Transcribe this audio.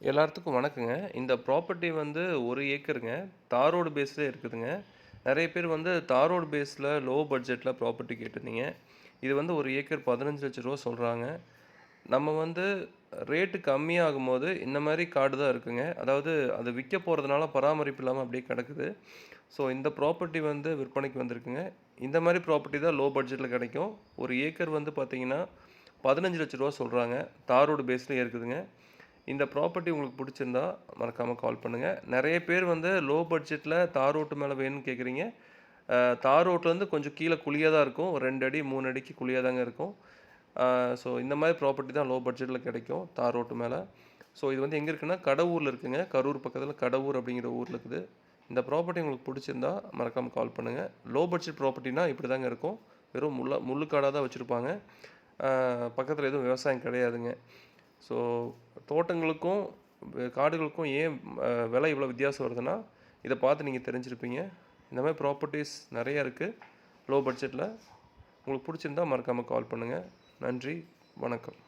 எல்லாத்துக்கும் வணக்கங்க. இந்த ப்ராப்பர்ட்டி வந்து ஒரு ஏக்கருங்க. தார் ரோடு இருக்குதுங்க. நிறைய பேர் வந்து தார் ரோடு லோ பட்ஜெட்டில் ப்ராப்பர்ட்டி கேட்டிருந்தீங்க. இது வந்து ஒரு ஏக்கர் பதினஞ்சு லட்ச ரூபா சொல்கிறாங்க நம்ம வந்து ரேட்டு கம்மியாகும்போது இந்த மாதிரி காடு தான் இருக்குங்க. அதாவது அது விற்க போகிறதுனால பராமரிப்பு இல்லாமல் அப்படியே கிடக்குது. ஸோ இந்த ப்ராப்பர்ட்டி வந்து விற்பனைக்கு வந்திருக்குங்க. இந்த மாதிரி ப்ராப்பர்ட்டி தான் லோ பட்ஜெட்டில் கிடைக்கும். ஒரு ஏக்கர் வந்து பார்த்திங்கன்னா பதினஞ்சு 15,00,000 சொல்கிறாங்க தார் ரோடு பேஸ்லேயே இருக்குதுங்க. இந்த ப்ராப்பர்ட்டி உங்களுக்கு பிடிச்சிருந்தா மறக்காமல் கால் பண்ணுங்க. நிறைய பேர் வந்து லோ பட்ஜெட்டில் தார் ரோட்டு மேலே வேணும்னு கேட்குறீங்க. தார் ரோட்லேருந்து கொஞ்சம் கீழே குழியாக தான் இருக்கும். ஒரு 2 அடி, மூணு அடிக்கு குழியாக தாங்க இருக்கும். ஸோ இந்த மாதிரி ப்ராப்பர்ட்டி தான் லோ பட்ஜெட்டில் கிடைக்கும். தார் ரோட்டு மேலே ஸோ இது வந்து எங்கே இருக்குன்னா, கடவுரில் இருக்குங்க. கரூர் பக்கத்தில் கடவூர் அப்படிங்கிற ஊரில் இருக்குது. இந்த ப்ராப்பர்ட்டி உங்களுக்கு பிடிச்சிருந்தா மறக்காமல் கால் பண்ணுங்க. லோ பட்ஜெட் ப்ராப்பர்ட்டினா இப்படி தாங்க இருக்கும். வெறும் முள்ள முள்ளுக்காடாக தான் வச்சுருப்பாங்க பக்கத்தில் எதுவும் விவசாயம் கிடையாதுங்க. ஸோ தோட்டங்களுக்கும், காடுகளுக்கும் ஏன் விலை இவ்வளோ வித்தியாசம் வருதுன்னா, இதை பார்த்து நீங்கள் தெரிஞ்சிருப்பீங்க. இந்த மாதிரி ப்ராப்பர்ட்டிஸ் நிறையா இருக்குது லோ பட்ஜெட்டில் உங்களுக்கு பிடிச்சிருந்தா மறக்காமல் கால் பண்ணுங்கள் நன்றி. வணக்கம்.